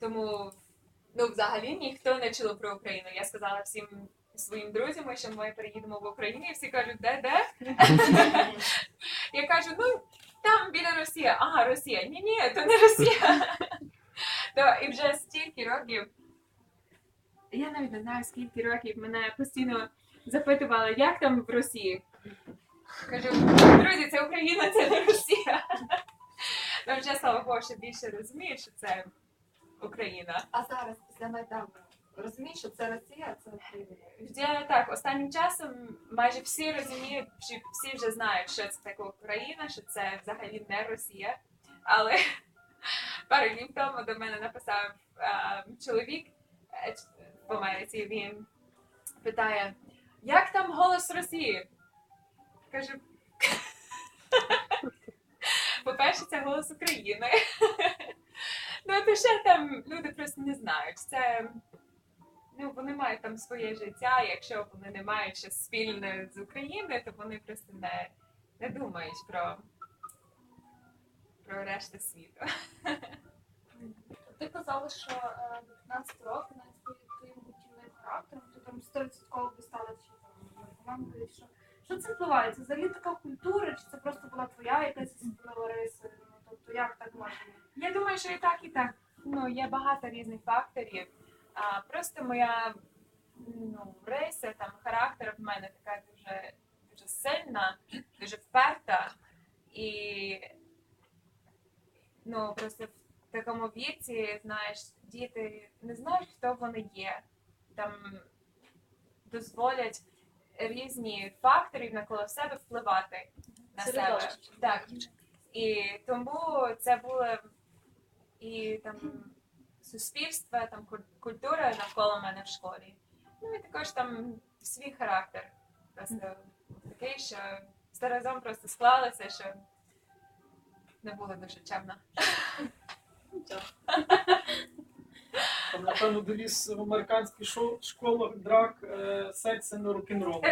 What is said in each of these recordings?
Тому ну, взагалі ніхто не чув про Україну. Я сказала всім своїм друзям, що ми переїдемо в Україну, і всі кажуть, де, де? Я кажу, ну там біля Росія. Ага, Росія. Ні, ні, то не Росія. То і вже стільки років. Я навіть не знаю, скільки років мене постійно запитували, як там в Росії. Кажу, друзі, це Україна, це не Росія. Ну вже слава Богу, що більше розумію, що це Україна. А зараз після Майдану розумієш, що це Росія, а це Україна. Вже так, останнім часом майже всі розуміють, чи всі вже знають, що це таке Україна, що це взагалі не Росія. Але пару днів тому до мене написав е, чоловік е, в Америці. Він питає, як там голос Росії? Кажу. По-перше, це голос України. Ну, а то ще там люди просто не знають. Це ну, вони мають там своє життя. Якщо вони не мають щось спільне з Україною, то вони просто не, не думають про, про решту світу. Ти казала, що е, до 15 років навіть твоїм бутівним характером, ти там 100% би стала чи там. Що, що це впливає? Це взагалі така культура, чи це просто була твоя якась особлива? Ну, тобто як так може бути? Я думаю, що і так, і так. Ну, є багато різних факторів. А, просто моя ну, риса, там, характер в мене така дуже, дуже сильна, дуже вперта. І ну, просто в такому віці, знаєш, діти не знають, хто вони є. Там дозволять різні фактори навколо себе впливати на себе. Так. І тому це було і там суспільство, там культура навколо мене в школі. Ну і також там свій характер. Просто такий, що все разом просто склалося, що не було дуже чемно. Там, напевно, довіз в американських школах драк, е, секс і рок-н-рол.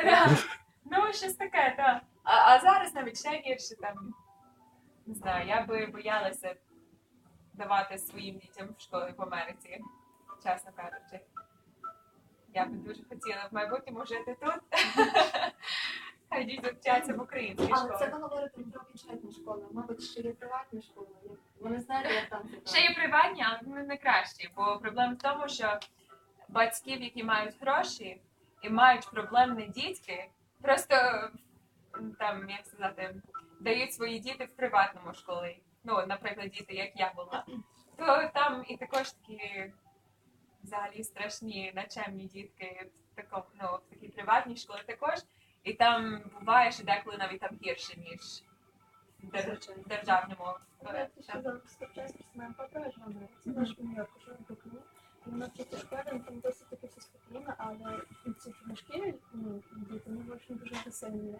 Ну, щось таке, так. А, а зараз навіть ще гірше там. Не знаю, я би боялася давати своїм дітям в школі в Америці, чесно кажучи. Я би дуже хотіла в майбутньому жити тут. Хай діти вчаться в українській Але це ви говорите про бюджетні школи. Мабуть, ще є приватні школи. Вони знають, як там це. Ще є приватні, але вони не кращі. Бо проблема в тому, що батьків, які мають гроші і мають проблемні дітки, просто там, як сказати, дають свої діти в приватному школі. Ну, наприклад, діти, як я була, то там і також такі взагалі страшні начемні дітки в такому, ну, в такій приватній школі також. І там буває, що деколи навіть там гірше, ніж в державному. Я е, ще зараз скачаюсь, просто моя в Америці, теж в Нью-Йорку живе в Брукліні. І вона в школі, ну, там досить таки все спокійно, але ці книжки, ну, діти, вони дуже дуже агресивні.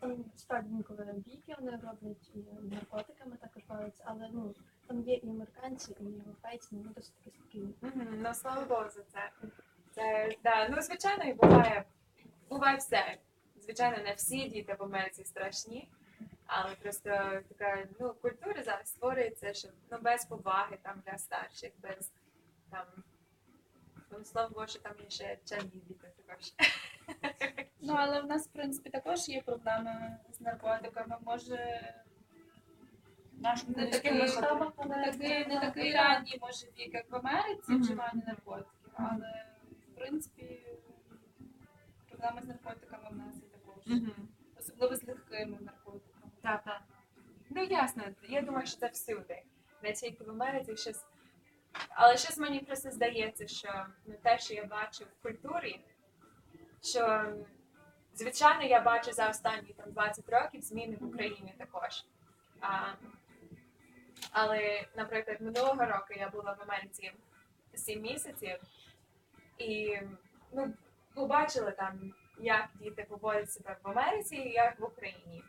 Там справді інколи бійки вони роблять і наркотиками також бавляться, але ну там є і американці, і європейці, ну досить таки спокійні. Ну, слава Богу за це. Це да, ну звичайно, і буває, буває все. Звичайно, не всі діти в Америці страшні, але просто така ну, культура зараз створюється, що ну, без поваги там для старших, без там. Ну, слава Богу, що там є ще чемні діти також. Ну, але в нас, в принципі, також є проблеми з наркотиками. Може, наш не такий не такий, не так, такий ранній, може, вік, як в Америці, вживання наркотиків, але в принципі проблеми з наркотиками в нас є також. Особливо з легкими наркотиками. Так, так. Ну ясно, я думаю, що це всюди. Не тільки в Америці щось. Але щось мені просто здається, що ну, те, що я бачу в культурі, що звичайно я бачу за останні там 20 років зміни в Україні також. А, але, наприклад, минулого року я була в Америці 7 місяців і ну, побачила там, як діти поводять себе в Америці і як в Україні.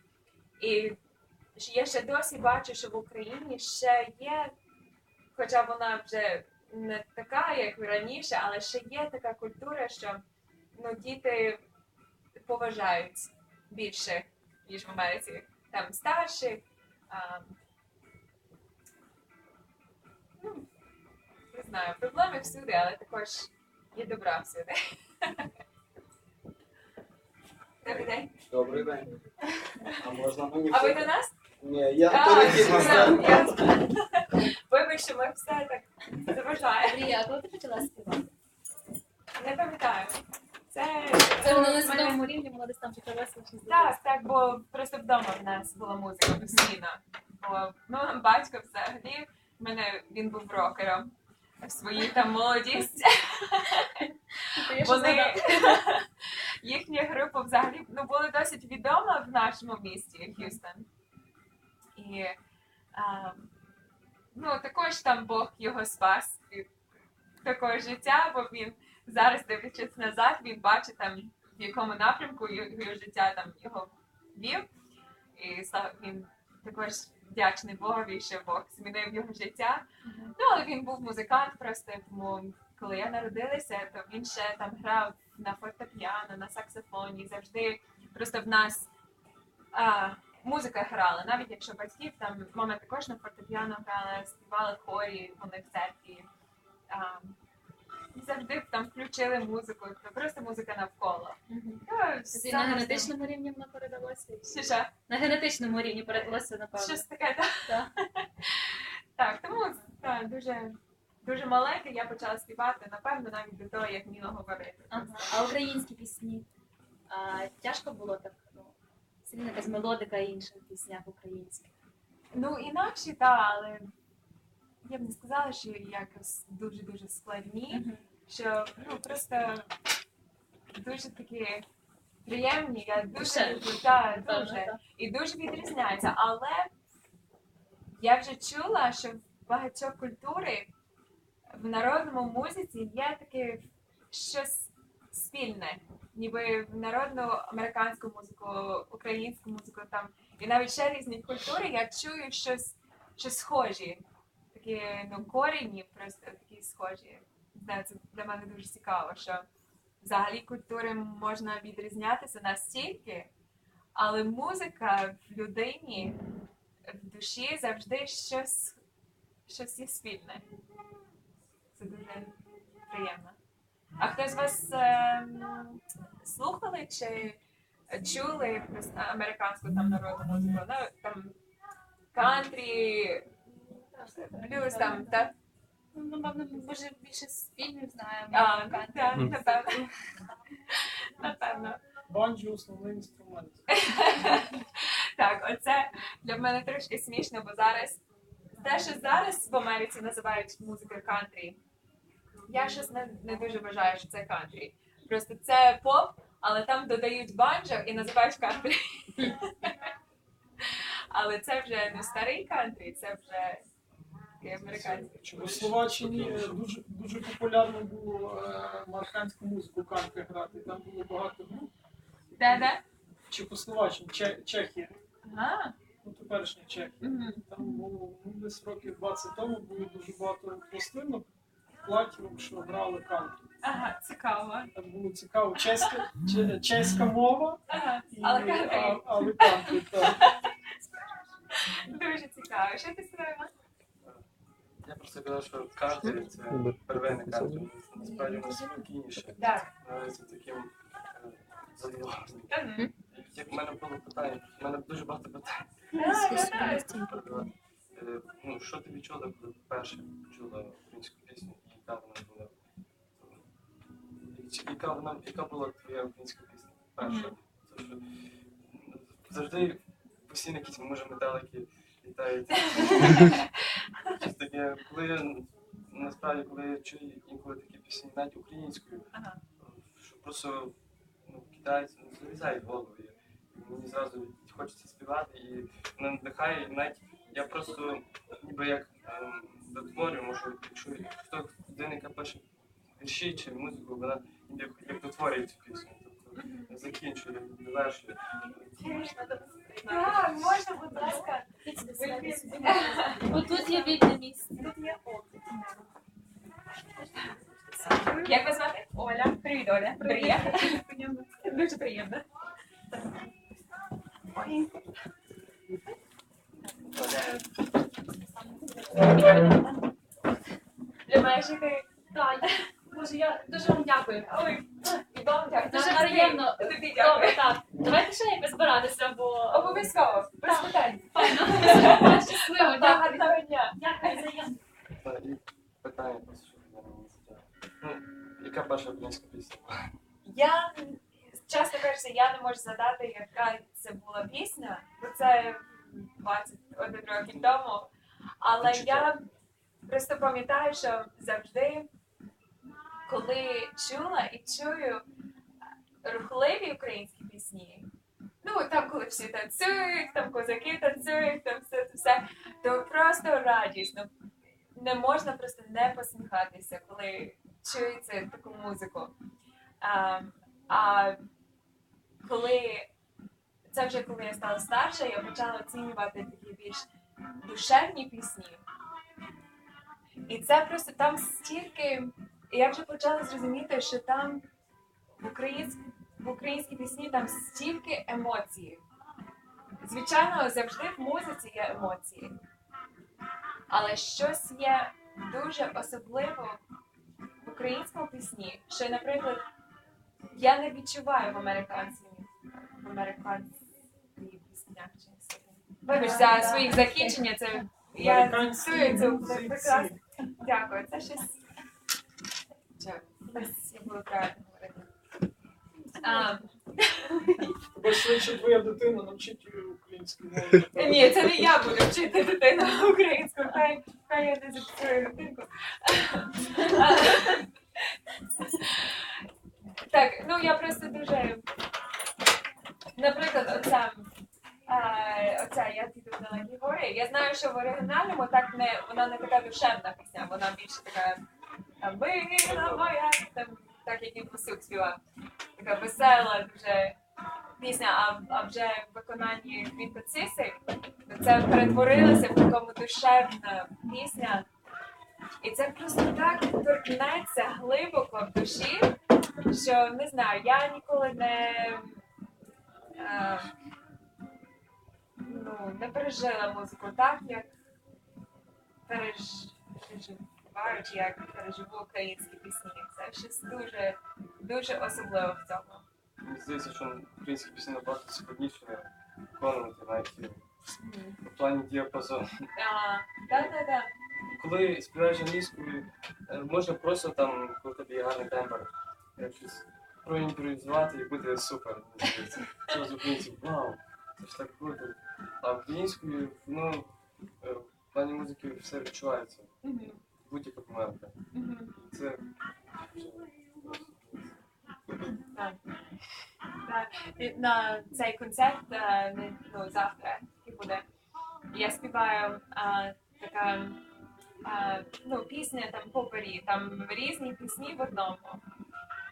І я ще досі бачу, що в Україні ще є, хоча вона вже не така, як раніше, але ще є така культура, що ну, діти поважають більше, ніж в Америці. Там старших. А, ну, не знаю, проблеми всюди, але також є добра всюди. Добрий день. Добрий день. А можна мені? А ви до нас? Ні, я перехід Ми все так заважаємо. Марія, коли ти почала співати? Не пам'ятаю. Це, Це воно на мене- свідомому рівні, десь там чи привезла, чи Так, так, бо просто вдома в нас була музика постійно. Бо ну, батько взагалі, в мене він був рокером в своїй там молодість. Вони їхня група взагалі ну, була досить відома в нашому місті Х'юстон. І а, ну, також там Бог його спас від такого життя, бо він зараз, дивлячись назад, він бачить там, в якому напрямку його життя там його вів. І він також вдячний Богові, що Бог змінив його життя. Ну, але він був музикант просто, тому коли я народилася, то він ще там грав на фортепіано, на саксофоні. Завжди просто в нас а, музика грала, навіть якщо батьків там мама також на фортепіано грала, співали в хорі, вони в церкві. А, завжди там включили музику, то просто музика навколо. Саме на з генетичному рівні воно передалося? Що, що? На генетичному рівні передалося, напевно. Щось таке, так? Так. Так, тому так, дуже, дуже маленька я почала співати, напевно, навіть до того, як вміла говорити. Ага. А українські пісні? А, тяжко було так, все рівно якась мелодика інша в піснях українських. Ну, інакші, так, але я б не сказала, що якось дуже-дуже складні, що ну, просто дуже такі приємні, я дуже люблю, Напевно, дуже. і дуже відрізняється. Але я вже чула, що в багатьох культури в народному музиці є таке щось спільне, ніби в народну американську музику, українську музику там, і навіть ще різні культури, я чую щось, щось схожі. Такі ну, корені просто такі схожі. Знаю, це для мене дуже цікаво, що взагалі культури можна відрізнятися настільки, але музика в людині, в душі завжди щось, щось є спільне. Це дуже приємно. А хтось з вас ем, слухали чи чули американську там народну музику? Ну, там кантрі, блюз там, так? Ну, напевно, може більше з фільмів знаємо. А, ну, кантрі. так, напевно. Напевно. Банджі основний інструмент. Так, оце для мене трошки смішно, бо зараз те, що зараз в Америці називають музикою кантрі, я щось не, не дуже вважаю, що це кантрі. Просто це поп, але там додають банджо і називають кантрі. Але це вже не старий кантрі, це вже американський. У Словаччині дуже, дуже популярно було е, американську музику кантрі грати. Там було багато груп. Де-де? Чехословаччина, Че- Чехія. Ага. Ну, теперішня Чехія. Там було ну, десь років 20 тому було дуже багато пластинок, платівок, що грали кантрі. Ага, цікаво. Так було цікаво. Чеська, че- чеська мова Ага. і Але а- але кантрі, так. Дуже цікаво. Що ти сказала? Я просто казав, що кантри це первинний кантри. Насправді воно спокійніше. Так. Навіть таким е, задоволенням. Мгм. Як в мене було питання, в мене дуже багато питань. Так, так. Е, Ну, що ти відчула, коли вперше почула українську пісню, яка вона була? Яка вона, яка була твоя українська пісня? Перша. Що, завжди постійно якісь, може, металики літають. Щось таке, коли я насправді, коли я чую інколи такі пісні, навіть українською, що просто ну, китайці ну, залізають голову. Мені зразу хочеться співати і мене надихає. І навіть я просто ніби як ем, дотворюю, можу, якщо хто людина, яка пише вірші чи музику, вона як, як дотворює цю пісню. Тобто закінчує, довершує. Так, можна, будь ласка. Отут є вільне місце. Як вас звати? Оля. Привіт, Оля. Привіт. Дуже приємно. Для іти. Так, Боже, я дуже вам дякую. Ой, і вам дякую. Дуже Нам приємно. Тобі дякую. Добре, так. Давайте ще якось збиратися, бо Обов'язково, без питань. щасливо, Та, дякую. Гарного дня. Дякую взаємно. Та, і питання просто, що я не задав. Ну, яка перша українська пісня? Я, чесно кажучи, я не можу згадати, яка це була пісня, бо це 21 років тому. Але я просто пам'ятаю, що завжди, коли чула і чую рухливі українські пісні, ну там, коли всі танцюють, там козаки танцюють, там все, все, то просто радісно. Не можна просто не посміхатися, коли чується таку музику. А, а коли це вже коли я стала старша, я почала оцінювати такі більш душевні пісні. І це просто там стільки. Я вже почала зрозуміти, що там в українській, в українській пісні там стільки емоцій. Звичайно, завжди в музиці є емоції. Але щось є дуже особливо в українському пісні, що, наприклад, я не відчуваю в американців в американських піснях. чи. Вибач за свої закінчення, це я це прекрасно. Дякую, це щось. Дякую. Я буду правильно говорити. А, Тебе швидше твоя дитина навчить українську мову. ні, це не я буду вчити дитину українську, хай, хай я не записую дитинку. А, Так, ну я просто дуже. Наприклад, оця, е, оця я піду в далекі гори. Я знаю, що в оригінальному так не вона не така душевна пісня, вона більше така вигина моя, там, так як і Косюк співав. Така весела дуже пісня, а, а вже в виконанні Квітко Циси, це перетворилося в такому душевна пісня. І це просто так торкнеться глибоко в душі, що не знаю, я ніколи не, е, ну, не пережила музику так, як переж, переживаю, чи як переживу українські пісні. Це щось дуже, дуже особливо в цьому. Мені здається, що українські пісні набагато складніше виконувати навіть в плані діапазону. Так, так, так. Коли співаєш англійською, е, можна просто там, коли є гарний тембр, е, щось проімпровізувати і буде супер. здається. З українців, вау, це ж так круто. А українською, ну, е, в плані музики все відчувається. Будь-яка помилка. І це Так. Так. І На цей концерт е, не- ну, завтра який буде. Я співаю а, така а, ну, пісня там попері, там різні пісні в одному.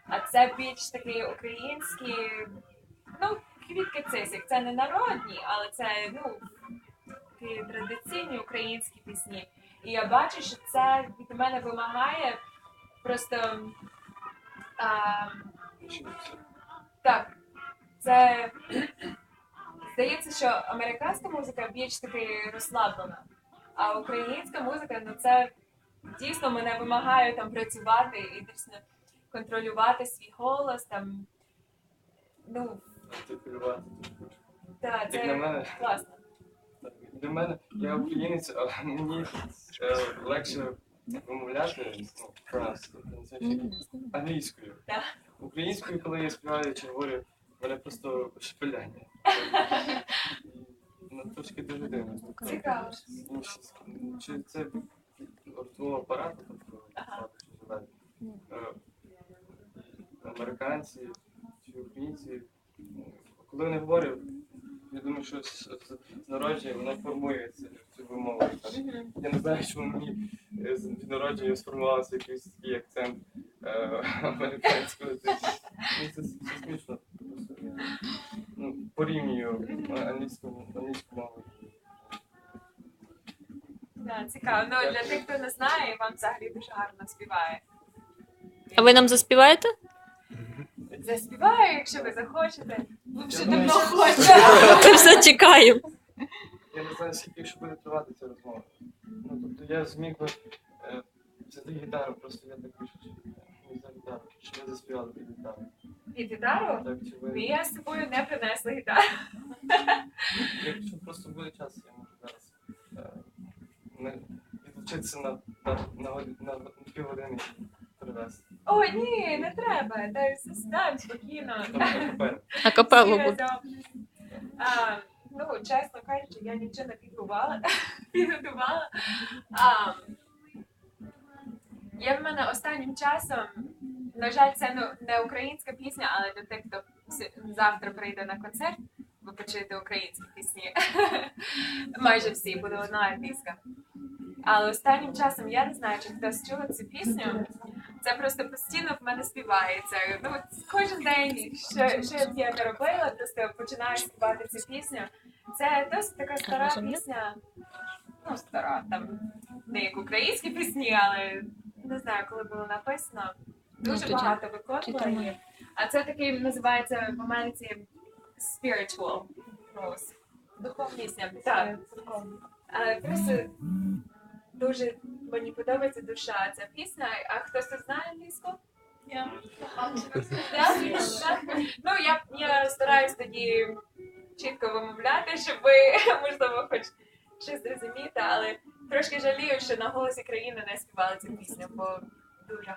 А це більш такі українські, ну, квітки цисик. Це не народні, але це ну, такі традиційні українські пісні. І я бачу, що це від мене вимагає просто. А, так, це здається, що американська музика більш таки розслаблена, а українська музика, ну це дійсно мене вимагає там працювати і дійсно контролювати свій голос. Там, ну, Артикулювати. та, Як на це мене, класно. Для мене я українець, але мені е, легше вимовляти ну, фраз, це ще англійською. Так. Українською, коли я співаю чи говорю, мене просто шпиляння. Ну, трошки дуже дивно. Цікаво. Інші- Чи це ротового апарату, тобто Ага. що живе? Е, американці чи українці, ну, коли вони говорять, я думаю, що з, з, з народження воно формує цю, вимову. Так. Я не знаю, чому мені е, з від народження сформувався якийсь такий акцент е, американського. Це, це, це смішно. Просто, ну, порівнюю англійську, англійську мову. Да, цікаво. Ну, для тих, хто не знає, вам взагалі дуже гарно співає. А ви нам заспіваєте? Заспіваю, якщо ви захочете. Вже Я давно. Ми все чекаємо. Я не знаю, скільки ще буде тривати ця розмова. Ну, тобто я зміг би е, це гітару, просто я так пишу, що не за гітару, щоб ви заспівали під гітару. Під гітару? Так, чи ви... Я з собою не принесла гітару. Якщо просто буде час, я можу зараз е, не- відлучитися на, на, на, на, на півгодини привезти. О, ні, не треба. Дай все сідаємо спокійно. А капеллу Всі буде. А, ну, чесно кажучи, я нічого не підготувала. підготувала. А, є в мене останнім часом, на жаль, це ну, не українська пісня, але для тих, хто завтра прийде на концерт, ви почуєте українські пісні. Майже всі, буде одна артистка. Але останнім часом я не знаю, чи хтось чув цю пісню. Це просто постійно в мене співається. Ну, кожен день, що, що я не робила, просто починаю співати цю пісню. Це досить така стара пісня. Ну, стара, там не як українські пісні, але не знаю, коли було написано. Дуже тоді- багато виконували. А це такий називається в Америці spiritual. Ну, духовна пісня. Так. Але просто дуже мені подобається душа ця пісня. А хтось тут знає англійську? Я Ну, я, я стараюсь тоді чітко вимовляти, щоб ви, можливо, хоч щось зрозуміти, але трошки жалію, що на голосі країни не співали цю пісню, бо дуже